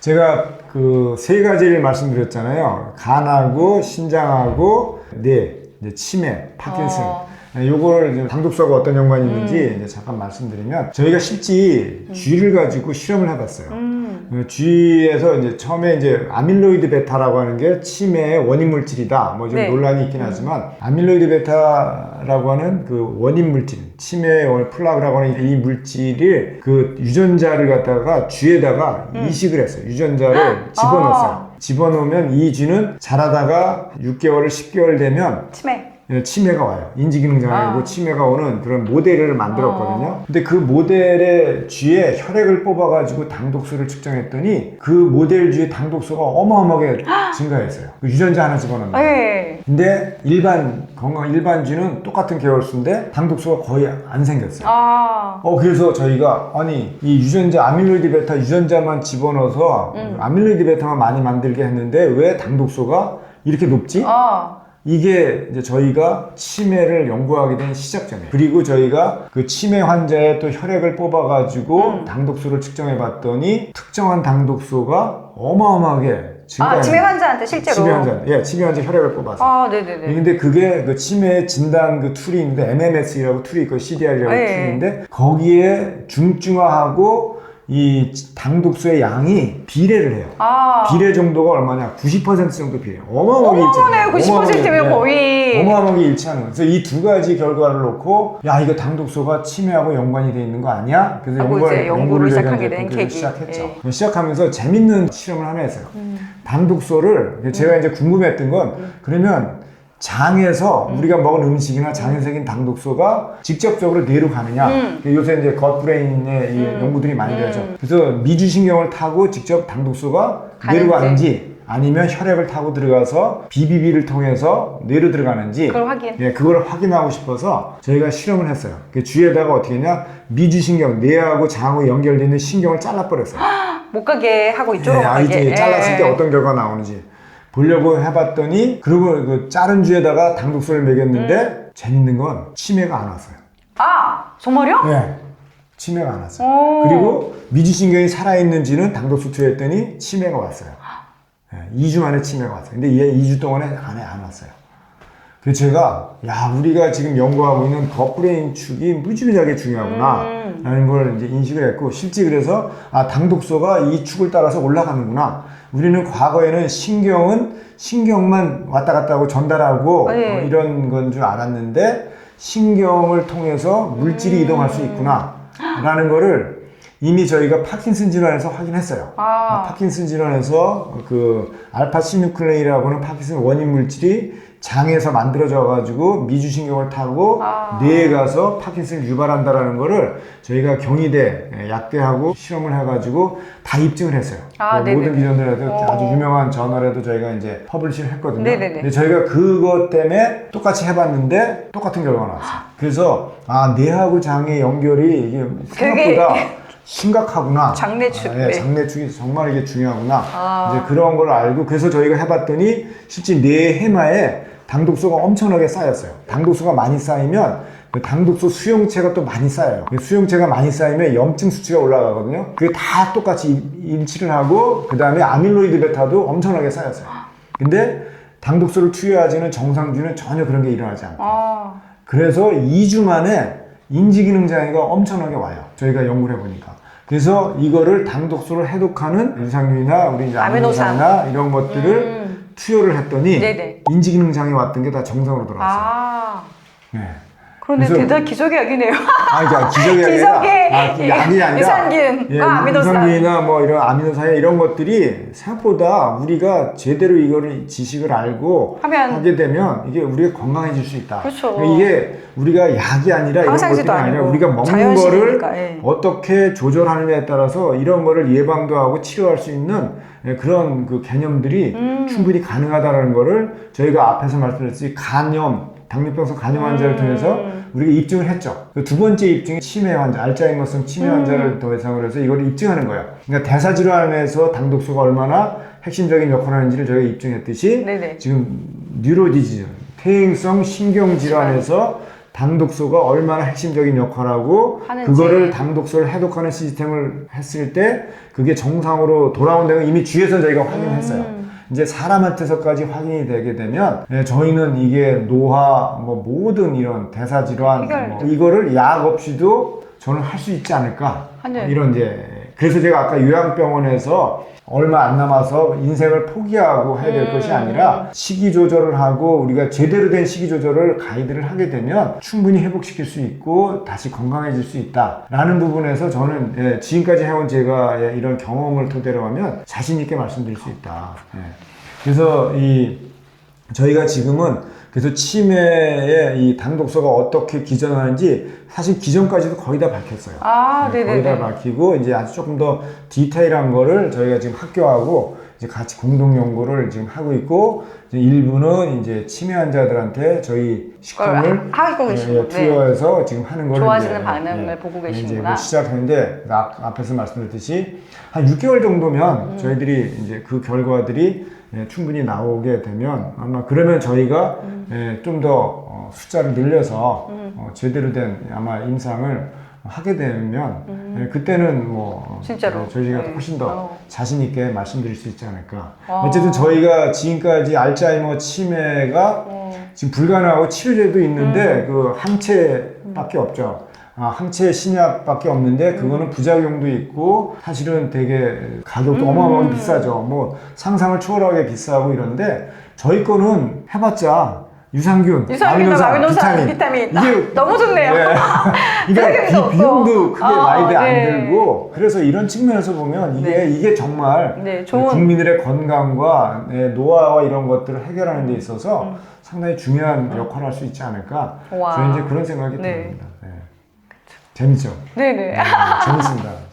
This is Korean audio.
제가 그 세 가지를 말씀드렸잖아요. 간하고 신장하고 뇌, 이제 치매, 파킨슨. 어. 네, 요걸 이제 당독소가 어떤 연관이 있는지 음. 이제 잠깐 말씀드리면 저희가 실제 쥐를 가지고 실험을 해봤어요. 음. 그 쥐에서 이제 처음에 이제 아밀로이드 베타라고 하는 게 치매의 원인 물질이다. 뭐 좀 네. 논란이 있긴 하지만 아밀로이드 베타라고 하는 그 원인 물질, 치매의 원- 플라그라고 하는 이 물질을 그 유전자를 갖다가 쥐에다가 이식을 했어요. 유전자를 집어넣었어요. 아. 집어넣으면 이 쥐는 자라다가 6개월, 10개월 되면 치매. 예, 치매가 와요. 인지기능장애고 아. 치매가 오는 그런 모델을 만들었거든요. 어. 근데 그 모델의 쥐에 혈액을 뽑아가지고 당독소를 측정했더니 그 모델 쥐의 당독소가 어마어마하게 증가했어요. 그 유전자 하나 집어넣는 거예요. 네. 근데 일반 건강 일반 쥐는 똑같은 계열수인데 당독소가 거의 안 생겼어요. 아. 어 그래서 저희가 아니 이 유전자 아밀로이드 베타 유전자만 집어넣어서 음. 아밀로이드 베타만 많이 만들게 했는데 왜 당독소가 이렇게 높지? 아. 이게 이제 저희가 치매를 연구하게 된 시작점이에요. 그리고 저희가 그 치매 환자의 또 혈액을 뽑아가지고 음. 당독소를 측정해 봤더니 특정한 당독소가 어마어마하게. 아, 치매 환자한테 실제로. 치매 환자, 예, 치매 환자 혈액을 뽑아서. 아, 네네네. 근데 그게 그 치매 진단 그 툴이 있는데 MMS라고 툴이 있고 CDR이라고 예. 툴인데 거기에 중증화하고 이 당독소의 양이 비례를 해요. 아. 비례 정도가 얼마냐? 90% 정도 비례. 어마어마하게 어마어마네요. 일치하는 90%면 네. 거의. 어마어마하게 일치하는 거예요. 그래서 이 두 가지 결과를 놓고 야 이거 당독소가 치매하고 연관이 돼 있는 거 아니야? 그래서 하고 연구를, 이제 연구를 연구를 시작하게 된 계기. 시작했죠. 예. 시작하면서 재밌는 실험을 하나 했어요. 음. 당독소를 제가 이제 궁금했던 건 그러면 장에서 음. 우리가 먹은 음식이나 장에 생긴 당독소가 직접적으로 뇌로 가느냐? 음. 요새 이제 겉브레인의 이 연구들이 많이 되죠. 그래서 미주신경을 타고 직접 당독소가 뇌로 가는지. 아니면 혈액을 타고 들어가서 BBB를 통해서 뇌로 들어가는지 그걸 확인. 예, 그걸 확인하고 싶어서 저희가 실험을 했어요. 그 쥐에다가 어떻게 했냐? 미주신경, 뇌하고 장하고 연결되어 있는 신경을 잘라버렸어요. 못 가게 하고 이쪽으로 예, 아, 가게. 이제 예. 잘랐을 때 어떤 결과가 나오는지 보려고 해봤더니 그리고 그 자른 쥐에다가 당독소를 먹였는데 음. 재밌는 건 치매가 안 왔어요. 아, 정말요? 네, 치매가 안 왔어요. 오. 그리고 미주신경이 살아있는지는 당독소 투여했더니 치매가 왔어요. 네, 2주 만에 치매가 왔어요. 근데 얘 2주 동안에 안에 안 왔어요. 그래서 제가 야 우리가 지금 연구하고 있는 겉브레인 축이 무지무지하게 중요하구나 음. 라는 걸 이제 인식을 했고 실제 그래서 아 당독소가 이 축을 따라서 올라가는구나 우리는 과거에는 신경은 신경만 왔다 갔다 하고 전달하고 네. 어, 이런 건 줄 알았는데 신경을 통해서 물질이 음. 이동할 수 있구나 라는 거를 이미 저희가 파킨슨 질환에서 확인했어요. 아. 파킨슨 질환에서 그 알파 시누클레인이라고 하는 파킨슨 원인 물질이 장에서 만들어져 가지고 미주신경을 타고 아. 뇌에 가서 파킨슨을 유발한다라는 거를 저희가 경희대 약대하고 실험을 해가지고 다 입증을 했어요. 아, 그 모든. 기존들에도 어. 아주 유명한 저널에도 저희가 이제 퍼블리시를 했거든요. 네네네. 근데 저희가 그것 때문에 똑같이 해봤는데 똑같은 결과가 나왔어요. 그래서 아 뇌하고 장의 연결이 이게 생각보다 심각하구나. 장내축, 아, 예, 네. 장내축이 정말 이게 중요하구나. 아. 이제 그런 걸 알고 그래서 저희가 해봤더니 실제 뇌 해마에 당독소가 엄청나게 쌓였어요. 당독소가 많이 쌓이면 그 당독소 수용체가 또 많이 쌓여요. 그 수용체가 많이 쌓이면 염증 수치가 올라가거든요. 그게 다 똑같이 인- 인치를 하고 그 다음에 아밀로이드 베타도 엄청나게 쌓였어요. 근데 당독소를 투여하지는 정상주는 전혀 그런 게 일어나지 않고 아. 그래서 2주 만에 인지기능 장애가 엄청나게 와요. 저희가 연구를 해보니까. 그래서 이거를 당독소를 해독하는 유산균이나 우리 이제 아미노산. 아미노산이나 이런 것들을 음. 투여를 했더니 네네. 인지기능 장애 왔던 게 다 정상으로 돌아왔어요. 아. 네. 그런데 그래서- 대단 기적의 약이네요. 아, 이게 기적이 아니라 기적의 아, 그 약이 아니라 유산균과 예, 아미노산. 유산균이나 뭐 이런 아미노산 이런 것들이 생각보다 우리가 제대로 이거를 지식을 알고 하면- 하게 되면 이게 우리가 건강해질 수 있다. 그렇죠. 그러니까 이게 우리가 약이 아니라 이런 것들이 아니라 아니고 우리가 먹는 자연식이니까, 거를 예. 어떻게 조절하느냐에 따라서 이런 거를 예방도 하고 치료할 수 있는 예, 그런 그 개념들이 음. 충분히 가능하다는 거를 저희가 앞에서 말씀드렸듯이 간염 당뇨병성 간염 환자를 음. 통해서 우리가 입증을 했죠. 그 두 번째 입증이 치매 환자, 알츠하이머성 치매 음. 환자를 대상으로 해서 이걸 입증하는 거예요. 그러니까 대사 질환에서 당독소가 얼마나 핵심적인 역할을 하는지를 저희가 입증했듯이 네네. 지금 뉴로디지즈, 퇴행성 신경 질환에서 당독소가 얼마나 핵심적인 역할하고 하는지. 그거를 당독소를 해독하는 시스템을 했을 때 그게 정상으로 돌아온다는 걸 이미 뒤에서 저희가 확인했어요. 음. 이제 사람한테서까지 확인이 되게 되면 예, 저희는 이게 노화 뭐 모든 이런 대사 질환 해결. 뭐 이거를 약 없이도 저는 할 수 있지 않을까 하는. 이런 이제 그래서 제가 아까 요양병원에서 얼마 안 남아서 인생을 포기하고 해야 될 음. 것이 아니라 식이 조절을 하고 우리가 제대로 된 식이 조절을 가이드를 하게 되면 충분히 회복시킬 수 있고 다시 건강해질 수 있다라는 부분에서 저는 예, 지금까지 해온 제가 예, 이런 경험을 토대로 하면 자신 있게 말씀드릴 수 있다. 예. 그래서 이 저희가 지금은 그래서 치매의 이 당독소가 어떻게 기전하는지 사실 기전까지도 거의 다 밝혔어요. 아, 네, 네네네. 거의 다 밝히고 이제 아주 조금 더 디테일한 거를 저희가 지금 학교하고 이제 같이 공동 연구를 지금 하고 있고 이제 일부는 이제 치매 환자들한테 저희 식품을 하고 계시고, 예, 예, 투여해서 지금 하는 거를 좋아하시는 이제, 반응을 보고 이제 계시는구나. 뭐 시작했는데 앞, 앞에서 말씀드렸듯이 한 6개월 정도면 음. 저희들이 이제 그 결과들이 예, 충분히 나오게 되면 아마 그러면 저희가 음. 예, 좀더 어, 숫자를 늘려서 어, 제대로 된 아마 임상을 하게 되면 예, 그때는 뭐 어, 음. 진짜로. 어, 저희가 네. 훨씬 더 어. 자신 있게 말씀드릴 수 있지 않을까. 어. 어쨌든 저희가 지금까지 알츠하이머 치매가 어. 지금 불가능하고 치료제도 있는데 음. 그 항체밖에 없죠. 아, 항체 신약밖에 없는데 그거는 부작용도 있고 사실은 되게 가격도 음. 어마어마하게 비싸죠. 뭐 상상을 초월하게 비싸고 이런데 저희 거는 해봤자 유산균, 유산균이나 마그노산, 비타민. 이게 너무 좋네요. 네. 그러니까. 비, 비용도 크게 아, 많이 안 네. 들고 그래서 이런 측면에서 보면 이게 네. 이게 정말 네, 좋은- 국민들의 건강과 네, 노화와 이런 것들을 해결하는 데 있어서 음. 상당히 중요한 역할을 할 수 있지 않을까 와. 저는 이제 그런 생각이 네. 듭니다. 네. 재밌죠? 네네. 네, 재밌습니다.